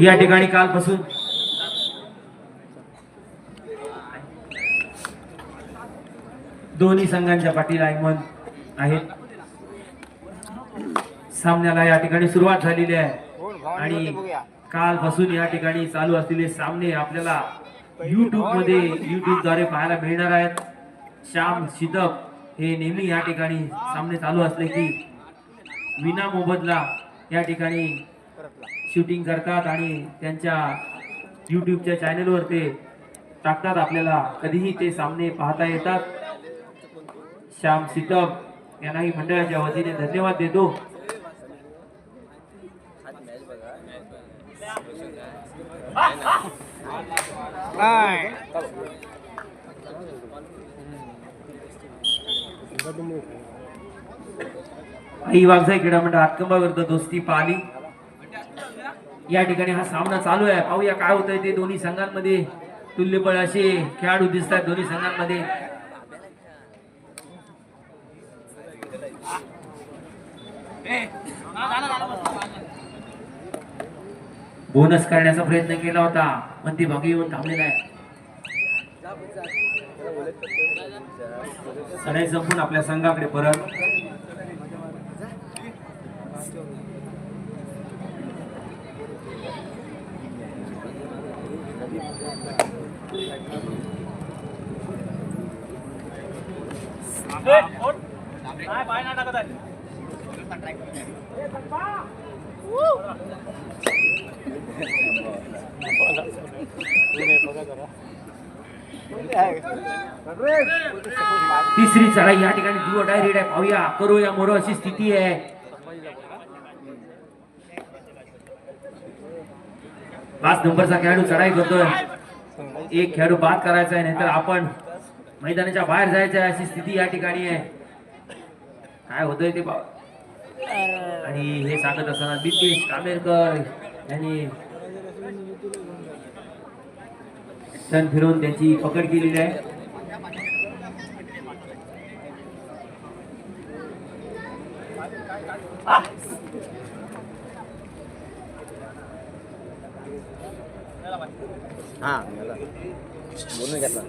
या ठिकाणी कालपासून दोन्ही संघांच्या पाठीला ऐकमन आहेत. सामन्याला या ठिकाणी सुरुवात झालेली आहे. आणि कालपासून या ठिकाणी चालू असलेले सामने आपल्याला युट्यूबमध्ये युट्यूबद्वारे पाहायला मिळणार आहेत. श्याम शिदप हे नेहमी या ठिकाणी सामने चालू असले की विना मोबदला या ठिकाणी शूटिंग करतात आणि त्यांच्या युट्यूबच्या चॅनलवर ते टाकतात आपल्याला. कधीही ते सामने पाहता येतात. श्याम सितप यांनाही मंडळाच्या वतीने धन्यवाद देतो. आई वागजाई क्रीडा मंडळ हातकंबा करतो दोस्ती पाली. या ठिकाणी हा सामना चालू आहे. पाहूया काय होतंय ते दोन्ही संघांमध्ये. तुल्यबळ असे खेळाडू दिसतात दोन्ही संघांमध्ये. बोनस करण्याचा प्रयत्न केला होता. पण ती भागी येऊन थांबलेला आहे. सगळे संपून आपल्या संघाकडे परत. तिसरी चढाई या ठिकाणी दुवा डायरेक्ट आहे. पाहूया. करूया मोरो. अशी स्थिती आहे. पाच नंबरचा खेळाडू चढाई करतोय. एक खेळाडू बाद करायचा आहे नाहीतर आपण मैदानाच्या बाहेर जायचं आहे अशी स्थिती या ठिकाणी आहे. काय होतंय ते पा- आणि हे सांगत असताना बितेश कामेरकर यांनी क्षण फिरवून त्यांची पकड केलेली आहे. మూడు గట్ల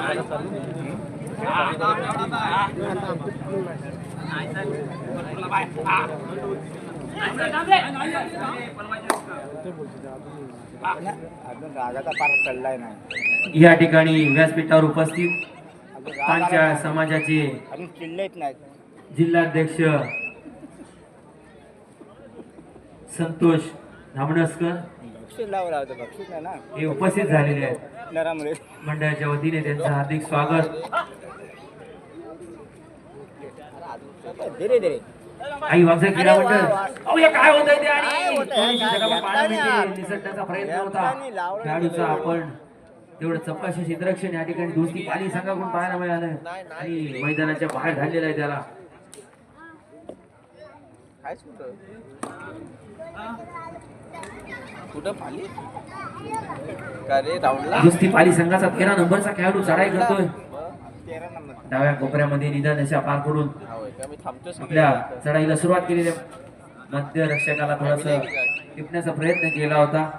Hãy subscribe cho kênh Ghiền Mì Gõ Để không bỏ lỡ những video hấp dẫn अजून रागाचा पार चढलाय नाही या ठिकाणी व्यासपीठावर उपस्थित नाही. समाजाचे अजून चिडलेच नाहीत जिल्हाध्यक्ष संतोष धामणसकर हे उपस्थित झालेले आहेत. मंडळाच्या वतीने त्यांचं हार्दिक स्वागत. धीरे धीरे. आई वागजा क्रीडा अरे वा, मंडळ वा. अहो हे काय होतंय ते आणि. निसटण्याचा प्रयत्न होता. खेळाडूचा. आपण तेवढं चपकाशी क्षेत्ररक्षण या ठिकाणी दोस्ती पाणी संघाकडून पाहायला मिळालं आणि मैदानाच्या बाहेर झालेला आहे त्याला. कुठं? पाली? संघाचा तेरा नंबरचा खेळाडू चढाई करतोय. डाव्या कोपऱ्यामध्ये निदान अशा पार करून आपल्या चढाईला सुरुवात आहे. मध्य रक्षकाला थोडस टिपण्याचा प्रयत्न केला होता.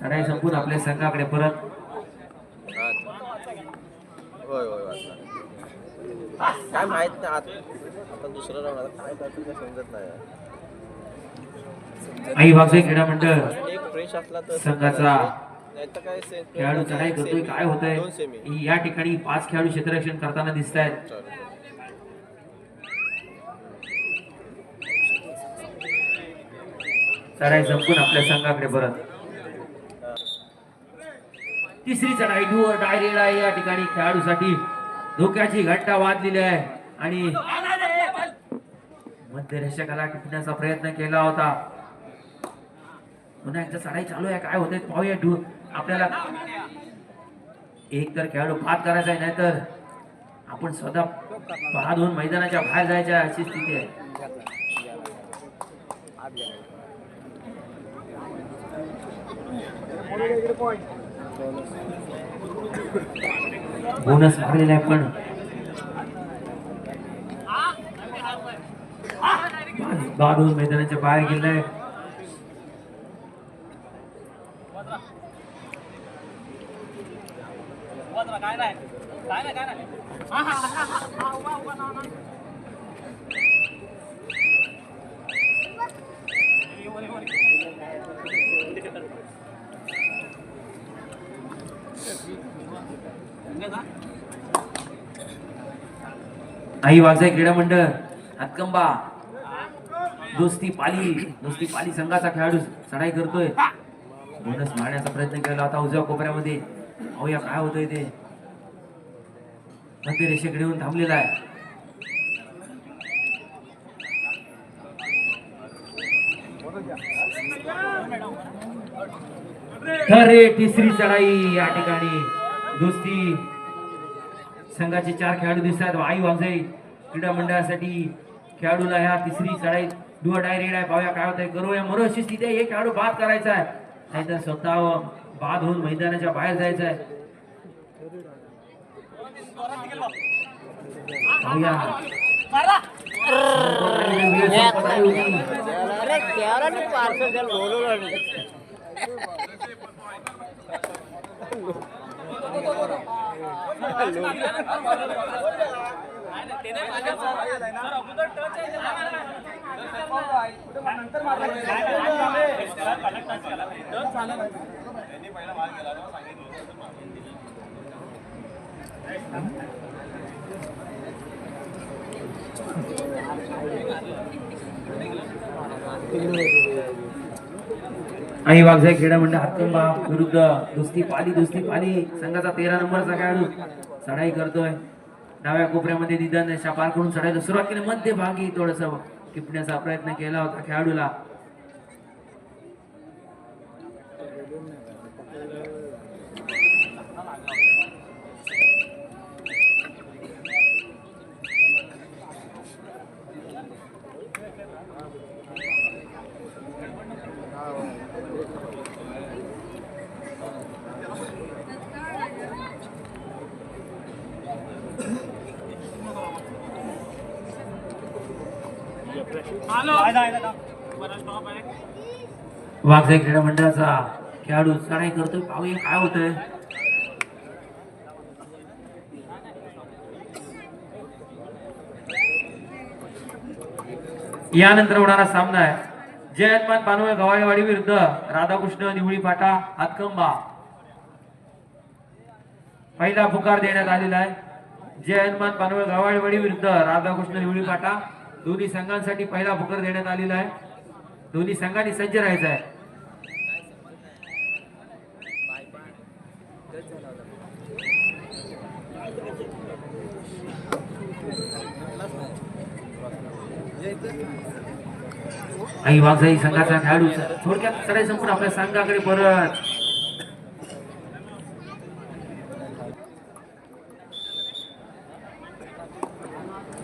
चढाई संपून आपल्या संघाकडे परत. होय होय वाचला. काय माहीत नाही आत- दुसरं काय करतो समजत नाही. आई वागजाई क्रीडा मंडळ. एक फ्रेश असला तर संघाचा खेळाडू चढाई करतोय काय होत आहे या ठिकाणी पाच खेळाडू क्षेत्ररक्षण करताना दिसत आहेत. चढाई संपून आपल्या संघाकडे परत. तिसरी चढाई डुअर डायरेक्ट आहे. या ठिकाणी खेळाडूसाठी धोक्याची घंटा वाजलेली आहे. आणि मध्यरक्षकाला टिपण्याचा प्रयत्न केला होता. पुन्हा एकदा चढाई चालू आहे. काय होतंय पाहूया. डु आपल्याला एक तर खेळाडू बाद करायचा आहे नाहीतर आपण स्वतः बाद होऊन मैदानाच्या बाहेर जायच्या अशी स्थिती आहे. बोनस मागलेला आहे पण. बाद होऊन मैदानाच्या बाहेर गेलाय. आई वागजाई क्रीडा मंडळ. हातकंबा. दोस्ती पाली. दोस्ती पाली संघाचा खेळाडू चढाई करतोय. बोनस मारण्याचा प्रयत्न केला आता उजव्या कोपऱ्यामध्ये. पाहूया काय होतंय ते. मध्य रेषेकडे येऊन थांबलेला आहे. अरे तिसरी चढाई या ठिकाणी. दोस्ती संघाचे चार खेळाडू दिसतात. आई वागजाई क्रीडा मंडळासाठी खेळाडूला ह्या तिसरी चढाई डुआ डायरेक्ट आहे. पाहूया काय होतंय. करूया या अशी स्थिती आहे हे खेळाडू बाद करायचा आहे. नाहीतर स्वतः बाद होऊन मैदानाच्या बाहेर जायचं आहे. आई वाघजाई क्रीडा मंडळ हातकंबा विरुद्ध दोस्ती पाली दोस्ती पाली. संघाचा तेरा नंबरचा खेळाडू चढाई करतोय. डाव्या कोपऱ्यामध्ये निधन पार करून चढायला सुरुवात केली. मध्यभागी थोडस टिपण्याचा प्रयत्न केला होता खेळाडूला. मागच्या क्रीडा मंडळाचा खेळाडू चढाई करतोय. पाहूया काय होतंय? यानंतर होणारा सामना आहे. जयंतमान पानवळ गवाळेवाडी विरुद्ध राधाकृष्ण निवळी फाटा हातकंबा. पहिला पुकार देण्यात आलेला आहे. जय हनुमान पानवळ गवाळेवाडी विरुद्ध राधाकृष्ण निवळी फाटा. दोन्ही संघांसाठी पहिला पुकार देण्यात आलेला आहे. दोन्ही संघांनी सज्ज राहायचा आहे. आई वाघजाई संघाचा खेळाडू थोडक्यात चढाई संपून आपल्या संघाकडे परत.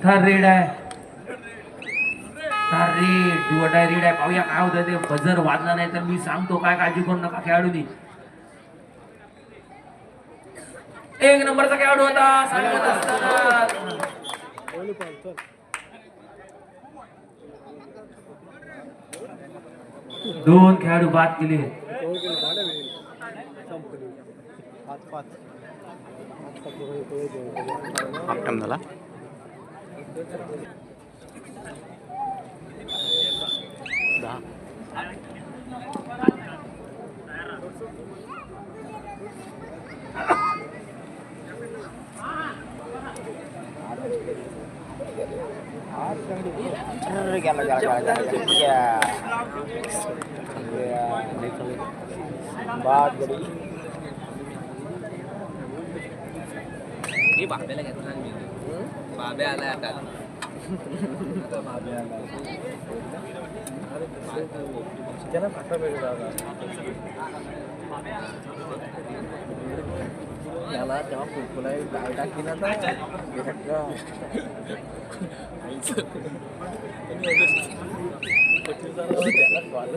थर रेड आहे. थर रेड दुवटाय रेड आहे. पाहूया काय होतं ते. बजर वाजला नाही तर मी सांगतो काय काळजी करू नका खेळाडूनी. एक नंबरचा खेळाडू होता सांगत असताना. दोन खेळाडू बाद केले हाफ टाइम झाला दहा बाबे आलाय आता याला तेव्हा कुकुला गाय टाकली ना Nyala cuma kukulai ada kira tu, lihat ke? Ini ada. Kita jalan kuala.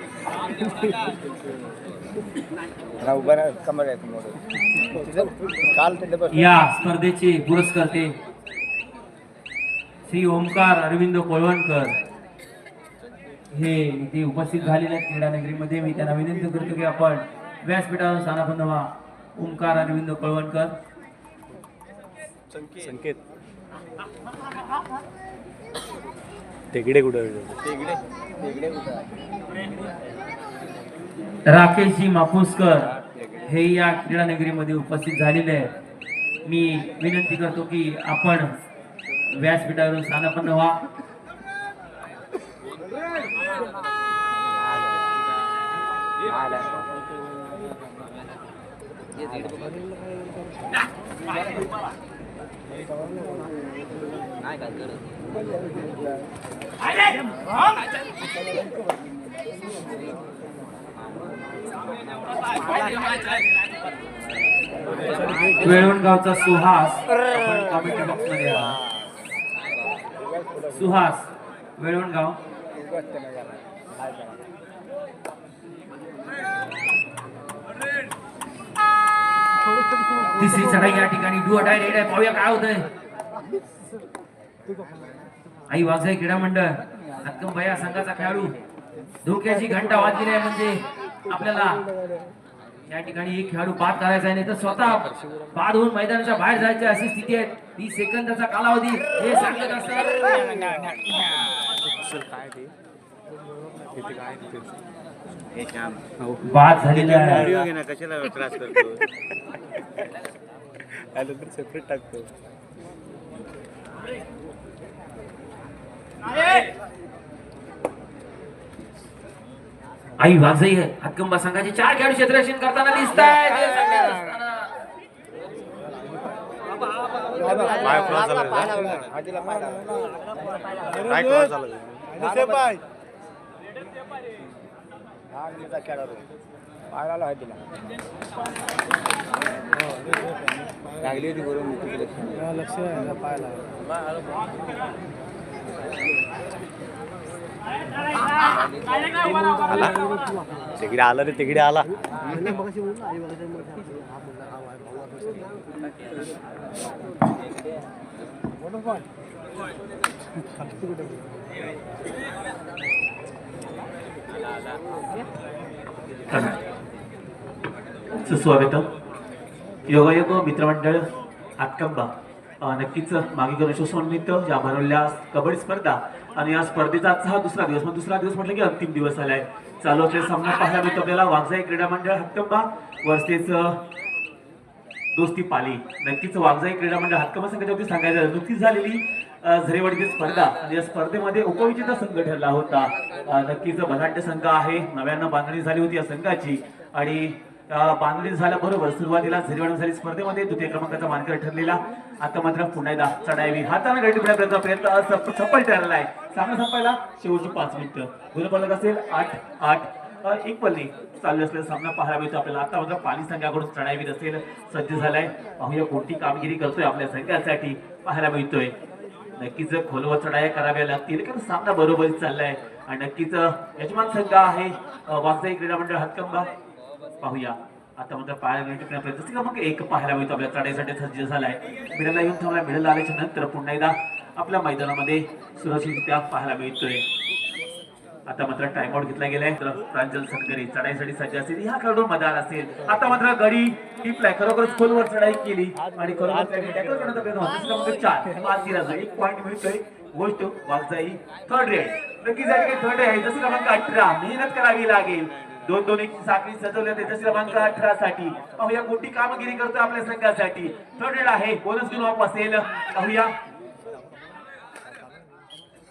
या स्पर्धेचे पुरस्कर्ते श्री ओमकार अरविंद कोळवणकर. हे इथे उपस्थित झालेले आहेत क्रीडा नगरीमध्ये मी त्यांना विनंती करतो की आपण व्यासपीठावर स्थानापन्न व्हा ओमकार अरविंद कोळवणकर. संकेत. तिकडे कुठं तिकडे तिकडे कुठं राकेशजी माफुसकर हे या क्रीडा नगरीमध्ये उपस्थित झालेले आहेत. मी विनंती करतो की आपण व्यासपीठावरून स्थानापन्न व्हा. काय वेळवणगावचा सुहास कॉमेंट बॉक्समध्ये आला. सुहास वेळवणगाव. तिसरी चढाई या ठिकाणी. डू अटाय रेड आहे. पाहूया काय होतंय. आई वाघजाई क्रीडा मंडळ हक्कम भया संघाचा खेळाडू. धोक्याची घंटा वाजलेली आहे म्हणजे आपल्याला या ठिकाणी एक खेळाडू बाद करायचा आहे नाही तर स्वतः बाद होऊन मैदानाच्या बाहेर जायची अशी स्थिती आहे. तीस सेकंदाचा कालावधी हे सांगत असतात काय ते तिथे काय बाद झालेला आहे. घे ना कशाला त्रास करतो? आलं तर सेपरेट टाकतो. आई वाघजाई आहे हक्कंबा संघाचे चार खेळाडू क्षेत्ररक्षण करताना दिसत लागली होती. बरोबर लक्ष आला? तिकडे आला रे तिकडे आला. सुस्वागतम. योगायोग मित्रमंडळ आटकंबा. नक्कीच मागे गणेशोत्सवानिमित्त या भरवल्या कबड्डी स्पर्धा आणि या स्पर्धेचा आजचा हा दुसरा दिवस मग दुसरा दिवस म्हटलं की अंतिम दिवस आलाय. चालू असलेला सामना पाहायला मिळतो आपल्याला. वाघजाई क्रीडा मंडळ हक्कंबा वर्सेस दोस्ती पाली. नक्कीच वाघजाई क्रीडा मंडळ हक्कंबा संघाच्या सांगायचं झालं, नुकतीच झालेली झरेवडची स्पर्धा आणि या स्पर्धेमध्ये उपविजेता संघ ठरला होता. नक्कीच भलाट्य संघ आहे. नव्यानं बांधणी झाली होती या संघाची. आणि बांधली झाल्या झाल्याबरोबर सुरुवातीला झरेवाडी झाली स्पर्धेमध्ये द्वितीय क्रमांकाचा मानकर ठरलेला. आता मात्र पुन्हा एकदा चढावी हाताने गडी मिळण्याचा प्रयत्न सफल ठरला आहे सामना संपायला शेवटची पाच मिनिटं. गुणफलक असेल आठ आठ. एक पल्ली चालू असलेला सामना पाहायला मिळतो आपल्याला. आता मात्र पाणी संघाकडून चढावीत असेल सज्ज झालाय. पाहूया कोणती कामगिरी करतोय आपल्या संघासाठी. पाहायला मिळतोय. नक्कीच खोलवर चढाया कराव्या लागतील कारण सामना बरोबरीच चाललाय. आणि नक्कीच यजमान संघ आहे. अ, वाघजाई क्रीडा मंडळ हातकंबा. पाहूया. आता मात्र पाहायला मिळतो प्रयत्न क्रमांक एक पाहायला मिळतो. आपल्या चढाईसाठी सज्ज झालाय मिडलला येऊन थांबला मिडल आल्याच्यानंतर पुन्हा एकदा आपल्या मैदानामध्ये सुरक्षितरित्या पाहायला मिळतोय. आता मात्र टाइमआउट घेतला गेलाय. तर प्रांजल सनगरी चढाईसाठी सज्ज असेल ह्या खेळाडू मदार असेल आता मात्र गडी ही टिपलाय खरोखरच खोलवर चढाई केली. आणि खरोखर म्हणजे चार. पाच दिला एक पॉईंट मिळतोय. गोष्ट वाघजाई थर्ड रेड नक्की या थर्ड रेड जसं क्रमांक अठरा. मेहनत करावी लागेल. दोन दोन एक साखळी सजवल्या त्याच्या क्रमांक अठरा साठी पाहूया मोठी कामगिरी करतो आपल्या संघासाठी. थर्ड आहे बोनस घेऊन ऑफ असेल पाहूया.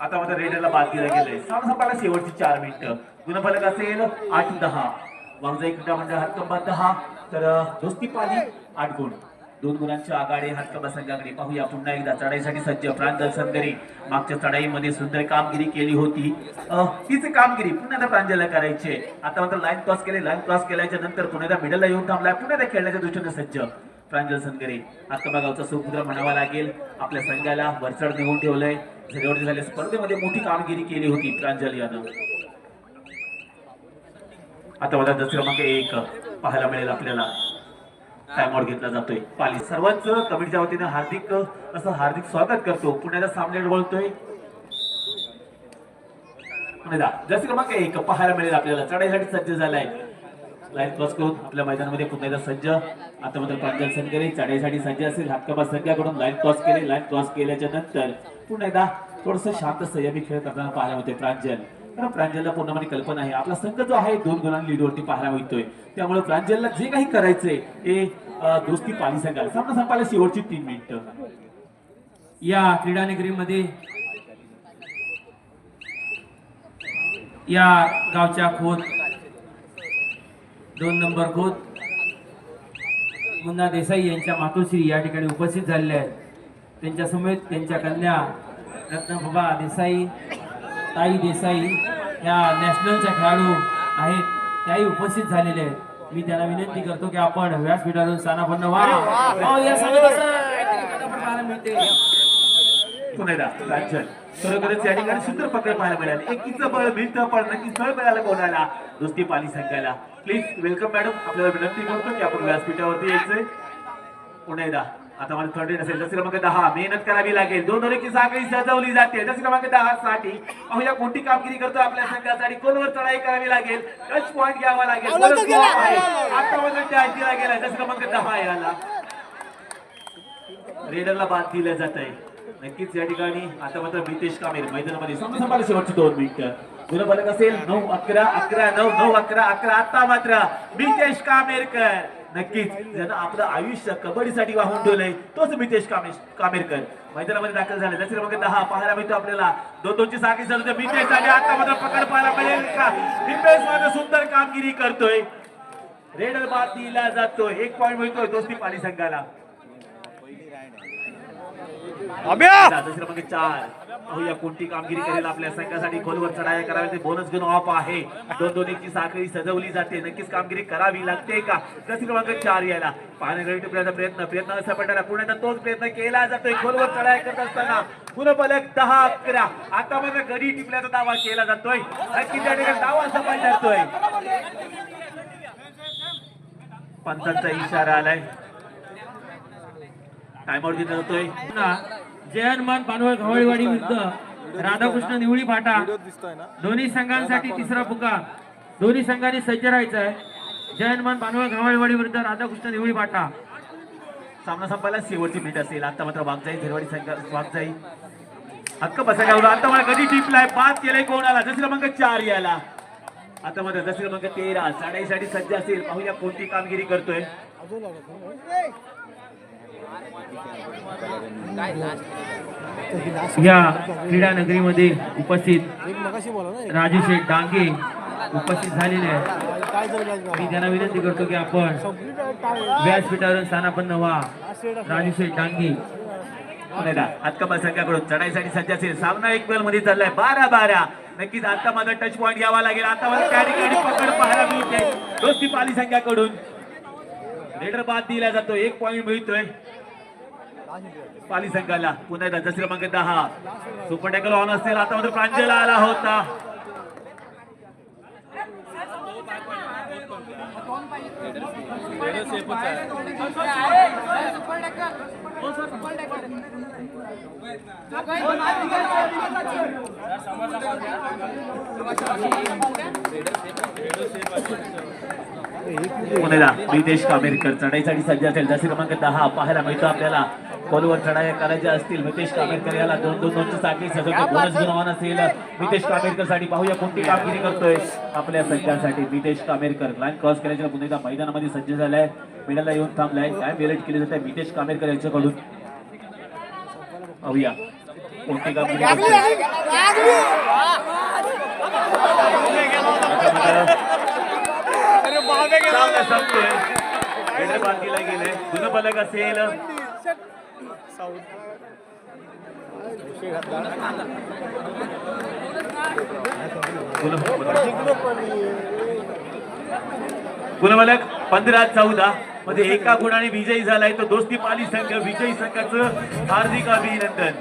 आता मात्र रेडरला बाद दिला गेलाय. सामना संपायला शेवटची चार मिनिटं गुणफलक असेल आठ दहा. वांगजाई क्रीडा मंडळ हातकंबा दहा. तर दोस्ती पाली आठ गुण. दोन गुणांच्या आघाडी हातकबा संघाकडे पाहूया. पुन्हा एकदा चढाईसाठी सज्ज प्रांजल संदरी मागच्या चढाईमध्ये सुंदर कामगिरी केली होती. तीच कामगिरी पुन्हा एकदा प्रांजलला करायची. आता मात्र लाईन क्रॉस केले. लाईन क्रॉस केल्याच्यानंतर पुन्हा एकदा मिडलला येऊन थांबलाय. पुन्हा एकदा खेळण्याच्या दृष्टीने सज्ज प्रांजल संगरे. हातकबा गावचा सुपुत्र म्हणावा लागेल. आपल्या संघाला वरचढ नेऊन ठेवलंय. झगडवडी झाल्या स्पर्धेमध्ये मोठी कामगिरी केली होती प्रांजल यादव. आता मला दस क्रमांक एक. पाहायला मिळेल आपल्याला. टायमआउट घेतला जातोय. पाली सर्वांच कमिटीच्या वतीने हार्दिक असं हार्दिक स्वागत करतो. पुण्याचा सामने बोलतोय दस क्रमांक एक पाहायला मिळेल आपल्याला. चढाईसाठी सज्ज झालाय. लाईन क्रॉस करून आपल्या मैदानामध्ये पुन्हा एकदा सज्ज. आता मात्र प्रांजल संघ चढाईसाठी सज्ज असेल. हातकबा संघाकडून लाईन क्रॉस केले. लाईन क्रॉस केल्याच्यानंतर पुन्हा एकदा थोडस शांत संयमी खेळ करताना पाहायला होते प्रांजल. कारण प्रांजलला पूर्णपणे कल्पना आहे. आपला संघ जो आहे दोन गुणांनी लीडवरती पाहायला मिळतोय. त्यामुळे प्रांजलला जे काही करायचंय ते अं, दोस्ती पाली संघाला. सामना संपायला शेवटची तीन मिनिटं. या क्रीडानगरीमध्ये या गावच्या खोत दोन नंबर खोत मुन्ना देसाई यांच्या मातोश्री या ठिकाणी उपस्थित झालेल्या आहेत. त्यांच्या समेत त्यांच्या कन्या रत्नप्रभा देसाई ताई देसाई या नॅशनलच्या खेळाडू आहेत. त्याही उपस्थित झालेले आहेत. मी त्यांना विनंती करतो की आपण व्यासपीठावरून स्थानापन्न व्हा. अहो, या सांगत असं काहीतरी पटापट पाहायला मिळते. पुन्हा एकदा प्रांजल खरोखरच या ठिकाणी सुंदर पकड पाहायला मिळाली. एकीचं बळ मिळतं पण नक्कीच फळ मिळालं कोणाला? दोस्ती पाली संघाला प्लीज वेलकम मॅडम आपल्याला विनंती करतो की आपण व्यासपीठावरती यायचंय. पुन्हा एकदा. आता मला थर्ड असेल. दस क्रमांक दहा मेहनत करावी लागेल. दोन ओळखी साखळी सजवली जाते. दस क्रमांक दहा साठी पाहूया कोणती कामगिरी करतो आपल्या संघासाठी. कोणवर चढाई करावी लागेल? टच पॉईंट घ्यावा लागेल. परत गोल. दस क्रमांक दहा याला. रेडरला बाद दिलं जात आहे नक्कीच या ठिकाणी आता मात्र मितेश कामेर मैदानामध्ये. समजा शेवटची दोन मिनिटं गुणफलक असेल नऊ अकरा अकरा नऊ नऊ अकरा अकरा. आता मात्र मितेश कामेरकर. नक्कीच. ज्यानं आपलं आयुष्य कबड्डीसाठी वाहून ठेवलंय तोच मितेश कामेश कामेरकर. मैदानामध्ये दाखल झाले. जसे क्रमांक दहा पाहायला मिळतो आपल्याला. दोन दोनची साखळी चालू मितेश आणि आता मात्र पकड पाहायला मिळेल का? निमेश मात्र सुंदर कामगिरी करतोय. रेडर बाद दिला जातोय. एक पॉईंट मिळतोय दोस्ती पाणी संघाला. क्रमांक चार. पाहूया कोणती कामगिरी करेल आपल्या संघासाठी? खोलवर चढाया करावी ते बोनस घेऊन ऑफ आहे. दोन दोन एकची साखळी सजवली जाते. नक्कीच कामगिरी करावी लागते का? दस क्रमांक चार यायला. पाहण्याकडे टिपण्याचा प्रयत्न प्रयत्न असा पडला पुण्याचा तोच प्रयत्न केला जातोय. खोलवर चढाया करत असताना गुणफलक दहा अकरा. आता मात्र गडी टिपण्याचा दावा केला जातोय. नक्की त्या ठिकाणी दावा सफल ठरतोय पंचांचा इशारा आलाय. टायमावर घेतला जातोय पुन्हा जयहनुमान पानवळ घवळवाडी विरुद्ध राधाकृष्ण निवळी फाटा. दोन्ही संघांसाठी तिसरा पुकार दोन्ही संघांनी सज्ज राहायचं आहे जयहनुमान पानवळ घवळवाडी विरुद्ध राधाकृष्ण निवळी फाटा. सामना संपायला शेवटची मिनिट असेल. आता मात्र वागजाई झिरवाडी संघ वागजाई हक्क बसायला आता मला कधी टिपलाय? बाद केलाय कोणाला? जसे क्रमांक चार याला आता मात्र जसे क्रमांक तेरा चढाईसाठी सज्ज असेल. पाहूया कोणती कामगिरी करतोय. या क्रीडा नगरीमध्ये उपस्थित राजू शेठ डांगे उपस्थित झालेले आहेत. मी त्यांना विनंती करतो की आपण व्यासपीठावरून स्थानापन्न व्हा. राजू शेठ डांगे. हातकबा संघाकडून चढाईसाठी सज्ज असेल. सामना एक वेळमध्ये चाललाय. बारा बारा. नक्कीच आता माझा टच पॉईंट घ्यावा लागेल. आता मला त्या ठिकाणी पकड पाहायला मिळते दोस्ती पाली संघाकडून. रेडर बाद दिला जातो. एक पॉईंट मिळतोय. पाली संघाला. पुन्हा एकदा जसे क्रमांक दहा. सुपर टॅकल ऑन असेल. आता मात्र प्रांजला आला होता. पुण्याला रितेश कामेरकर चढाईसाठी सज्ज असेल. जसे क्रमांक दहा पाहायला मिळतो आपल्याला. खोलवर चढाया करायच्या असतील. मितेश कामेरकर याला दोन दोन दोनची साखळी सगळं बोनस गुणवान असेल. मितेश कामेरकरसाठी पाहूया कोणती कामगिरी करतोय. आपल्या संघासाठी मितेश कामेरकर. लाईन क्रॉस करायच्या पुन्हा एकदा मैदानामध्ये सज्ज झालाय. मेडलला येऊन थांबलाय. काय मेरिट केली जाते? मितेश कामेरकर यांच्याकडून. पाहूया. कोणती कामगिरी करतोय? चांगलं संपतोय हेडर बांधीला गेले. जुनं पलक असेल. गुणमलक पंधरा चौदा. मध्ये एका गुणाने विजयी झालाय तो दोस्ती पाली संघ. विजयी संघाचं हार्दिक अभिनंदन.